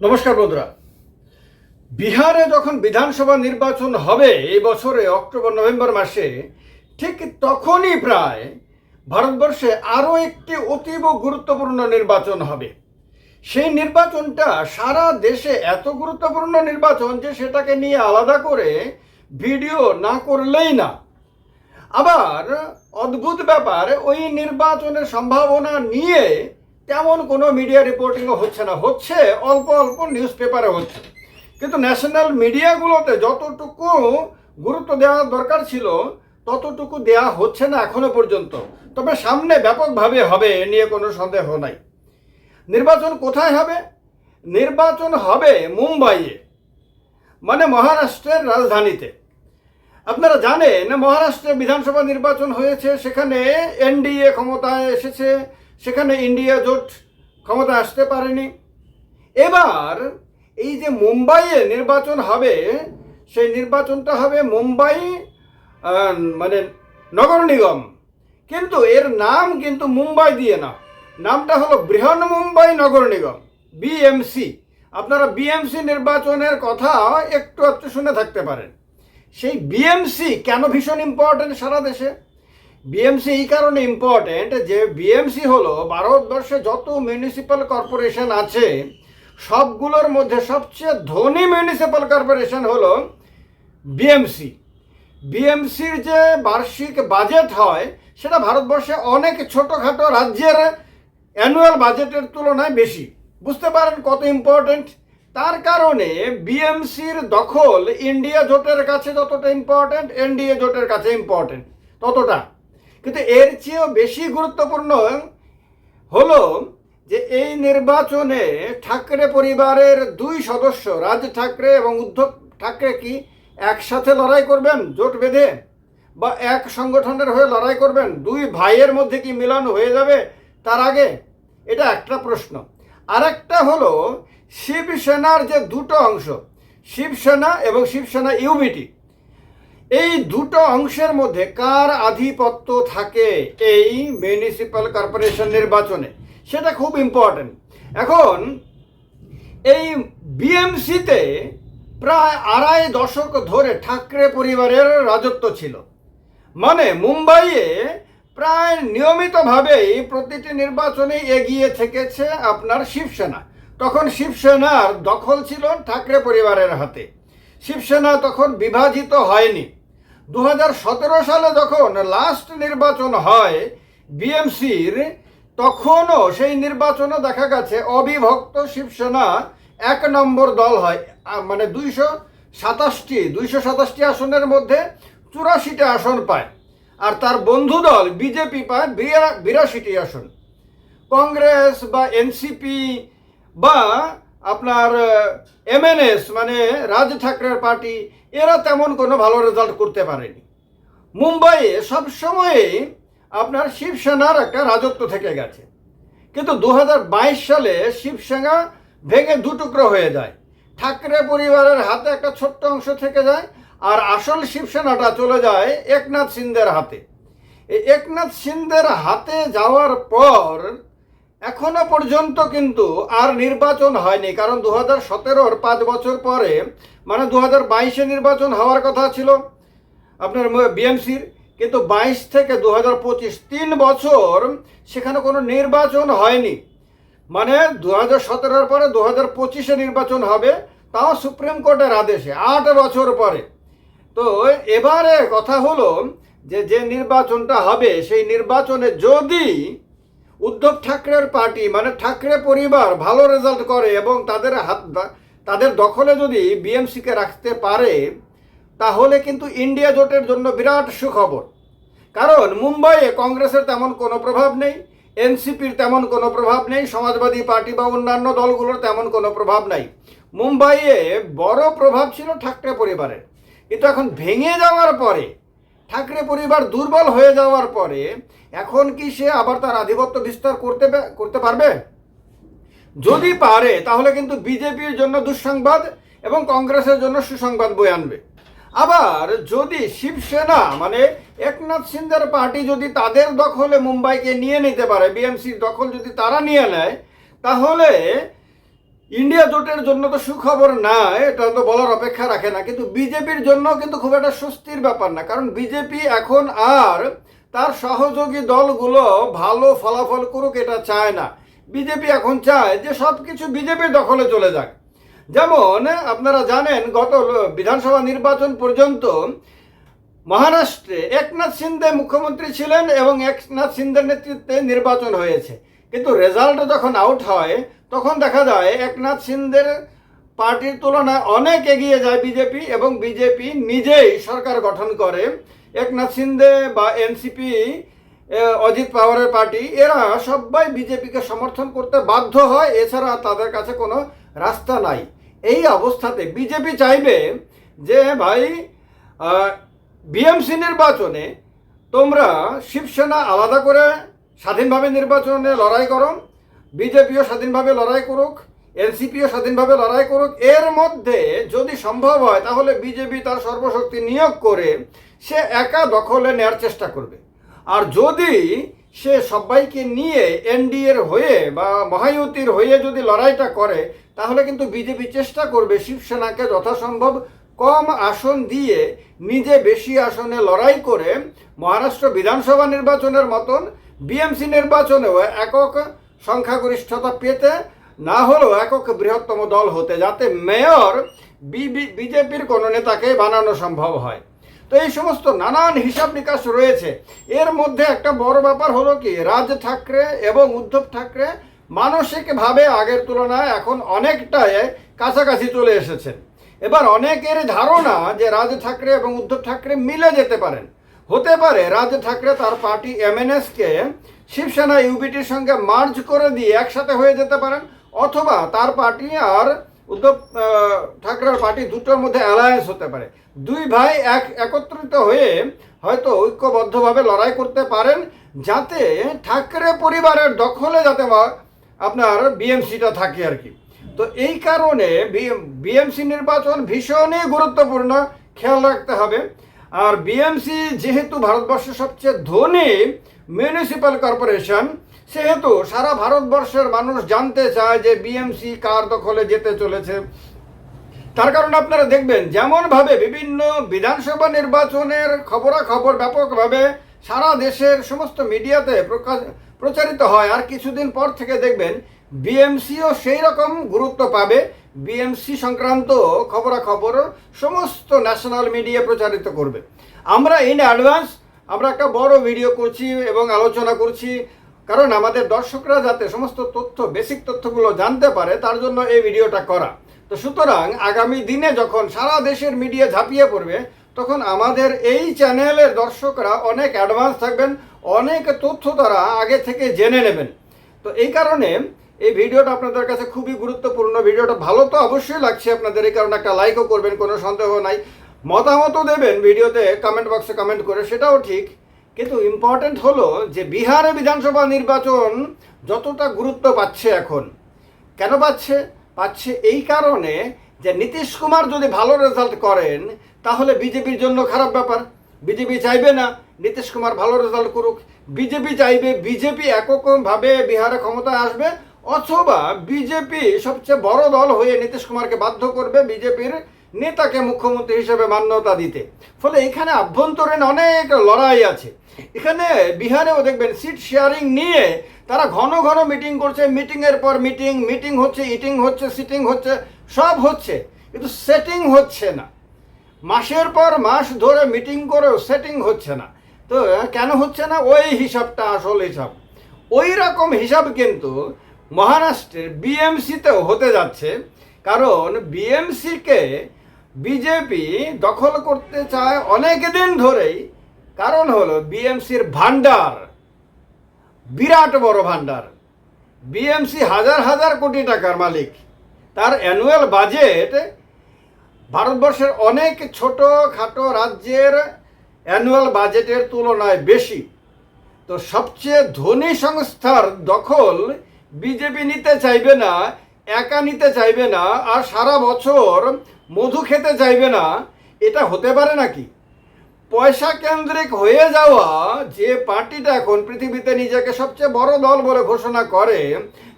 নমস্কার বন্ধুরা। বিহারে যখন বিধানসভা নির্বাচন হবে, এই বছরে অক্টোবর, নভেম্বর মাসে, ঠিক তখনই প্রায় ভারতবর্ষে আরও একটি অতীব গুরুত্বপূর্ণ নির্বাচন হবে। সেই নির্বাচনটা সারা দেশে এত গুরুত্বপূর্ণ নির্বাচন যে সেটাকে নিয়ে আলাদা করে ভিডিও না করলেই না। আবার অদ্ভুত ব্যাপার, ওই নির্বাচনের সম্ভাবনা নিয়ে তেমন কোনো মিডিয়া রিপোর্টিংও হচ্ছে না। হচ্ছে, অল্প অল্প নিউজ পেপারে হচ্ছে। কিন্তু ন্যাশনাল মিডিয়াগুলোতে যতটুকু গুরুত্ব দেওয়া দরকার ছিল, ততটুকু দেওয়া হচ্ছে না এখনও পর্যন্ত। তবে সামনে ব্যাপকভাবে হবে, এ নিয়ে কোনো সন্দেহ নাই। নির্বাচন কোথায় হবে? নির্বাচন হবে মুম্বাইয়ে মানে মহারাষ্ট্রের রাজধানীতে। আপনারা জানেন, মহারাষ্ট্রে বিধানসভা নির্বাচন হয়েছে, সেখানে এনডিএ ক্ষমতায় এসেছে সেখানে ইন্ডিয়া জোট ক্ষমতায় আসতে পারেনি। এবার এই যে মুম্বাইয়ে নির্বাচন হবে, সেই নির্বাচনটা হবে মুম্বাই মানে নগর নিগম। কিন্তু এর নাম কিন্তু মুম্বাই দিয়ে না। নামটা হলো বৃহন মুম্বাই নগর নিগম বিএমসি আপনারা বিএমসি নির্বাচনের কথা একটু একটু শুনে থাকতে পারেন। সেই বিএমসি কেন ভীষণ ইম্পর্টেন্ট সারা দেশে? বিএমসি এই কারণে ইম্পর্টেন্ট যে বিএমসি হলো ভারতবর্ষে যত মিউনিসিপ্যাল কর্পোরেশন আছে, সবগুলোর মধ্যে সবচেয়ে ধনী মিউনিসিপ্যাল কর্পোরেশন হলো বিএমসি বিএমসির যে বার্ষিক বাজেট হয়, সেটা ভারতবর্ষে অনেক ছোটোখাটো রাজ্যের অ্যানুয়াল বাজেটের তুলনায় বেশি। বুঝতে পারেন কত ইম্পর্টেন্ট তার কারণে বিএমসির দখল ইন্ডিয়া জোটের কাছে যতটা ইম্পর্টেন্ট এনডিএ জোটের কাছে ইম্পর্টেন্ট ততটা। কিন্তু এর চেয়েও বেশি গুরুত্বপূর্ণ হলো যে এই নির্বাচনে ঠাকরে পরিবারের দুই সদস্য, রাজ ঠাকরে এবং উদ্ধব ঠাকরে কি একসাথে লড়াই করবেন জোট বেঁধে? বা এক সংগঠনের হয়ে লড়াই করবেন? দুই ভাইয়ের মধ্যে কি মিলন হয়ে যাবে তার আগে? এটা একটা প্রশ্ন। আরেকটা হলো শিবসেনার যে দুটো অংশ, শিবসেনা এবং শিবসেনা ইউবিটি এই দুটো অংশের মধ্যে কার আধিপত্য থাকে এই মিউনিসিপ্যাল কর্পোরেশন নির্বাচনে? সেটা খুব ইম্পর্টেন্ট এখন, এই বিএমসিতে প্রায় আড়াই দশক ধরে ঠাকরে পরিবারের রাজত্ব ছিল। মানে মুম্বাইয়ে প্রায় নিয়মিতভাবেই প্রতিটি নির্বাচনে এগিয়ে থেকেছে আপনার শিবসেনা। তখন শিবসেনার দখল ছিল ঠাকরে পরিবারের হাতে। শিবসেনা তখন বিভাজিত হয়নি। দু হাজার সতেরো সালে যখন লাস্ট নির্বাচন হয়, বিএমসির, তখনও সেই নির্বাচনে দেখা গেছে অবিভক্ত শিবসেনা এক নম্বর দল হয়। মানে দুইশো সাতাশটি দুইশো সাতাশটি আসনের মধ্যে চুরাশিটা আসন পায়। আর তার বন্ধু দল বিজেপি পায় বিরা- বিরাশিটি আসন। কংগ্রেস বা এনসিপি বা আপনার এমএনএস মানে রাজ ঠাকরের পার্টি, এরা তেমন কোনো ভালো রেজাল্ট করতে পারেনি। মুম্বাইয়ে সবসময়ে আপনার শিবসেনার একটা রাজত্ব থেকে গেছে। কিন্তু দু হাজার বাইশ সালে শিবসেনা ভেঙে দুটুকরো হয়ে যায়। ঠাকরে পরিবারের হাতে একটা ছোট্ট অংশ থেকে যায়, আর আসল শিবসেনাটা চলে যায় একনাথ সিন্ধের হাতে। একনাথ সিন্ধের হাতে যাওয়ার পর এখনও পর্যন্ত কিন্তু আর নির্বাচন হয়নি, কারণ দু হাজার সতেরোর পাঁচ বছর পরে মানে দু হাজার বাইশে নির্বাচন হওয়ার কথা ছিল। আপনার বিএমসির কিন্তু বাইশ থেকে দু হাজার পঁচিশ, তিন বছর সেখানে কোনো নির্বাচন হয়নি। মানে দু হাজার সতেরোর পরে দু হাজার পঁচিশে নির্বাচন হবে, তাও সুপ্রিম কোর্টের আদেশে, আট বছর পরে। তো এবারে কথা হলো যে যে নির্বাচনটা হবে, সেই নির্বাচনে যদি উদ্ধব ঠাকরের পার্টি মানে ঠাকরে পরিবার, ভালো রেজাল্ট করে এবং তাদের হাত তাদের দখলে যদি বিএমসিকে রাখতে পারে, তাহলে কিন্তু ইন্ডিয়া জোটের জন্য বিরাট সুখবর। কারণ মুম্বাইয়ে কংগ্রেসের তেমন কোনো প্রভাব নেই এনসিপির তেমন কোনো প্রভাব নেই, সমাজবাদী পার্টি বা অন্যান্য দলগুলোর তেমন কোনো প্রভাব নাই। মুম্বাইয়ে বড় প্রভাব ছিল ঠাকরে পরিবারের। কিন্তু এখন ভেঙে যাওয়ার পরে ঠাকরে পরিবার দুর্বল হয়ে যাওয়ার পরে এখন কি সে আবার তার আধিপত্য বিস্তার করতে করতে পারবে? যদি পারে, তাহলে কিন্তু বিজেপির জন্য দুঃসংবাদ এবং কংগ্রেসের জন্য সুসংবাদ বয়ে আনবে। আবার যদি শিবসেনা মানে একনাথ সিন্ধের পার্টি যদি তাদের দখলে মুম্বাইকে নিয়ে নিতে পারে, বিএমসির দখল যদি তারা নিয়ে নেয়, তাহলে ইন্ডিয়া জোটের জন্য তো সুখবর না, এটা তো বলার অপেক্ষা রাখে না, কিন্তু বিজেপির জন্য কিন্তু খুব একটা স্বস্তির ব্যাপার না, কারণ বিজেপি এখন আর তার সহযোগী দলগুলো ভালো ফলাফল করুক এটা চায় না। বিজেপি এখন চায় যে সব কিছু বিজেপির দখলে চলে যাক। যেমন আপনারা জানেন, গত বিধানসভা নির্বাচন পর্যন্ত মহারাষ্ট্রে একনাথ সিন্ধে মুখ্যমন্ত্রী ছিলেন এবং একনাথ সিন্ধের নেতৃত্বে নির্বাচন হয়েছে। কিন্তু রেজাল্ট যখন আউট হয় তখন দেখা যায় একনাথ সিন্ধের পার্টির তুলনায় অনেক এগিয়ে যায় বিজেপি এবং বিজেপি নিজেই সরকার গঠন করে। একনাথ সিন্ধে বা এনসিপি অজিত পাওয়ারের পার্টি, এরা সবাই বিজেপিকে সমর্থন করতে বাধ্য হয়। এছাড়া তাদের কাছে কোনো রাস্তা নাই। এই অবস্থাতে বিজেপি চাইবে যে, ভাই বিএমসি নির্বাচনে তোমরা শিবসেনা আলাদা করে স্বাধীনভাবে নির্বাচনে লড়াই করো। বিজেপিও স্বাধীনভাবে লড়াই করুক, এনসিপিও স্বাধীনভাবে লড়াই করুক, এর মধ্যে যদি সম্ভব হয়, তাহলে বিজেপি তার সর্বশক্তি নিয়োগ করে সে একা দখলে নেওয়ার চেষ্টা করবে। আর যদি সে সবাইকে নিয়ে এনডিএর হয়ে বা মহায়ুতির হয়ে যদি লড়াইটা করে, তাহলে কিন্তু বিজেপি চেষ্টা করবে শিবসেনাকে যথাসম্ভব কম আসন দিয়ে নিজে বেশি আসনে লড়াই করে মহারাষ্ট্র বিধানসভা নির্বাচনের মতন, বিএমসি নির্বাচনেও একক সংখ্যাগরিষ্ঠতা পেতে না হলেও একক বৃহত্তম দল হতে যাতে মেয়র বিজেপির কোনো নেতাকে বানানো সম্ভব হয়। তো এই সমস্ত নানান হিসাব নিকাশ রয়েছে। এর মধ্যে একটা বড় ব্যাপার হলো কি, রাজ ঠাকরে এবং উদ্ধব ঠাকরে মানসিকভাবে আগের তুলনায় এখন অনেকটাই কাছাকাছি চলে এসেছেন। এবার অনেকের ধারণা যে রাজ ঠাকরে এবং উদ্ধব ঠাকরে মিলে যেতে পারেন। হতে পারে রাজ ঠাকরে তার পার্টি এমএনএসকে শিবসেনা ইউবিটির সঙ্গে মার্জ করে দিয়ে একসাথে হয়ে যেতে পারেন, অথবা তার পার্টি আর উদ্ধব ঠাকরের পার্টি দুটোর মধ্যে অ্যালায়েন্স হতে পারে। দুই ভাই এক, একত্রিত হয়ে হয়তো ঐক্যবদ্ধভাবে লড়াই করতে পারেন, যাতে ঠাকরে পরিবারের দখলে যাতে আপনার বিএমসিটা থাকে আর কি। তো এই কারণে বিএমসি নির্বাচন ভীষণই গুরুত্বপূর্ণ, খেয়াল রাখতে হবে। আর বিএমসি যেহেতু ভারতবর্ষের সবচেয়ে ধনী মিউনিসিপ্যাল কর্পোরেশন সেহেতু সারা ভারতবর্ষের মানুষ জানতে চায় যে বিএমসি কার দখলে যেতে চলেছে। তার কারণ আপনারা দেখবেন, যেমনভাবে বিভিন্ন বিধানসভা নির্বাচনের খবরাখবর ব্যাপকভাবে সারা দেশের সমস্ত মিডিয়াতে প্রচারিত হয়। আর কিছুদিন পর থেকে দেখবেন বিএমসিও সেই রকম গুরুত্ব পাবে। বিএমসি সংক্রান্ত খবরাখবর সমস্ত ন্যাশনাল মিডিয়া প্রচারিত করবে। আমরা ইন অ্যাডভান্স আমরা একটা বড় ভিডিও করছি এবং আলোচনা করছি। কারণ আমাদের দর্শকরা যাতে সমস্ত তথ্য বেসিক তথ্যগুলো জানতে পারে, তার জন্য এই ভিডিওটা করা। তো সুতরাং আগামী দিনে যখন সারা দেশের মিডিয়া ঝাঁপিয়ে পড়বে, তখন আমাদের এই চ্যানেলের দর্শকরা অনেক অ্যাডভান্স থাকবেন, অনেক তথ্য তারা আগে থেকে জেনে নেবেন। তো এই কারণে এই ভিডিওটা আপনাদের কাছে খুবই গুরুত্বপূর্ণ। ভিডিওটা ভালো তো অবশ্যই লাগছে আপনাদের, এই কারণে একটা লাইকও করবেন, কোনো সন্দেহ নাই। মতামতও দেবেন ভিডিওতে কমেন্ট বক্সে কমেন্ট করে, সেটাও ঠিক। কিন্তু ইম্পর্টেন্ট হলো যে বিহারে বিধানসভা নির্বাচন যতটা গুরুত্ব পাচ্ছে এখন। কেন পাচ্ছে? পাচ্ছে এই কারণে যে নীতিশ কুমার যদি ভালো রেজাল্ট করেন, তাহলে বিজেপির জন্য খারাপ ব্যাপার। বিজেপি চাইবে না, নীতিশ কুমার ভালো রেজাল্ট করুক। বিজেপি চাইবে বিজেপি এককভাবে বিহারে ক্ষমতায় আসবে, অথবা বিজেপি সবচেয়ে বড় দল হয়ে নীতিশ কুমারকে বাধ্য করবে বিজেপির নেতাকে মুখ্যমন্ত্রী হিসেবে মান্যতা দিতে। ফলে এখানে আভ্যন্তরীণ অনেক লড়াই আছে। এখানে বিহারেও দেখবেন সিট শেয়ারিং নিয়ে তারা ঘন ঘন মিটিং করছে। মিটিংয়ের পর মিটিং মিটিং হচ্ছে ইটিং হচ্ছে সিটিং হচ্ছে, সব হচ্ছে। কিন্তু সেটিং হচ্ছে না। মাসের পর মাস ধরে মিটিং করেও সেটিং হচ্ছে না। তো কেন হচ্ছে না? ওই হিসাবটা আসল হিসাব। ওই রকম হিসাব কিন্তু মহারাষ্ট্রের বিএমসিতেও হতে যাচ্ছে। কারণ বিএমসিকে বিজেপি দখল করতে চায় অনেক দিন ধরেই। কারণ হলো বিএমসির ভান্ডার বিরাট বড় ভান্ডার বিএমসি হাজার হাজার কোটি টাকার মালিক। তার অ্যানুয়াল বাজেট ভারতবর্ষের অনেক ছোট খাটো রাজ্যের অ্যানুয়াল বাজেটের তুলনায় বেশি। তো সবচেয়ে ধনী সংস্থার দখল বিজেপি নিতে চাইবে না একা নিতে চাইবে না আর সারা বছর মধু খেতে চাইবে না, এটা হতে পারে নাকি? পয়সা কেন্দ্রিক হয়ে যাওয়া যে পার্টিটা এখন পৃথিবীতে নিজেকে সবচেয়ে বড় দল বলে ঘোষণা করে,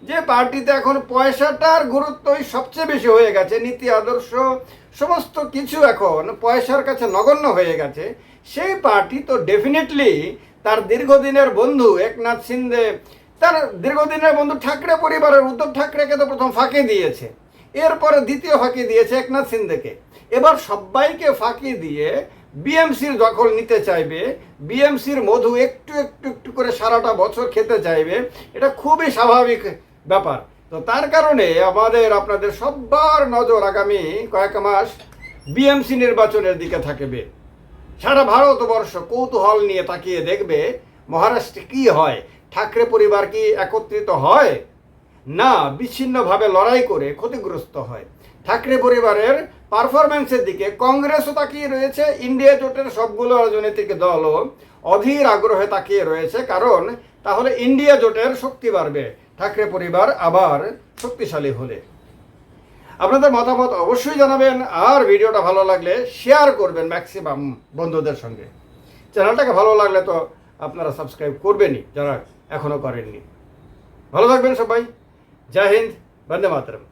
যে পার্টিতে এখন পয়সাটার গুরুত্বই সবচেয়ে বেশি হয়ে গেছে, নীতি, আদর্শ, সমস্ত কিছু এখন পয়সার কাছে নগণ্য হয়ে গেছে, সেই পার্টি তো ডেফিনেটলি তার দীর্ঘদিনের বন্ধু একনাথ সিন্ধে তার দীর্ঘদিনের বন্ধু ঠাকরে পরিবারের উদ্ধব ঠাকরেকে তো প্রথম ফাঁকি দিয়েছে। এরপরে দ্বিতীয় ফাঁকি দিয়েছে একনাথ সিন্ধেকে এবার সবাইকে ফাঁকি দিয়ে বিএমসির দখল নিতে চাইবে, বিএমসির মধু একটু একটু একটু করে সারাটা বছর খেতে চাইবে, এটা খুবই স্বাভাবিক ব্যাপার। তো তার কারণে আমাদের, আপনাদের সবার নজর আগামী কয়েক মাস বিএমসি নির্বাচনের দিকে থাকবে। সারা ভারতবর্ষ কৌতূহল নিয়ে তাকিয়ে দেখবে মহারাষ্ট্রে কি হয় ঠাকরে পরিবার কি একত্রিত হয়? না, বিচ্ছিন্নভাবে লড়াই করে ক্ষতিগ্রস্ত হয়। ঠাকরে পরিবারের পারফরমেন্সের দিকে কংগ্রেসও তাকিয়ে রয়েছে, ইন্ডিয়া জোটের সবগুলো রাজনৈতিক দলও অধীর আগ্রহে তাকিয়ে রয়েছে, কারণ তাহলে ইন্ডিয়া জোটের শক্তি বাড়বে ঠাকরে পরিবার আবার শক্তিশালী হলে। আপনাদের মতামত অবশ্যই জানাবেন, আর ভিডিওটা ভালো লাগলে শেয়ার করবেন ম্যাক্সিমাম বন্ধুদের সঙ্গে। চ্যানেলটাকে ভালো লাগলে তো আপনারা সাবস্ক্রাইব করবেনই, যারা এখনও করেননি। ভালো থাকবেন সবাই। জয় হিন্দ বন্দে মাতরম।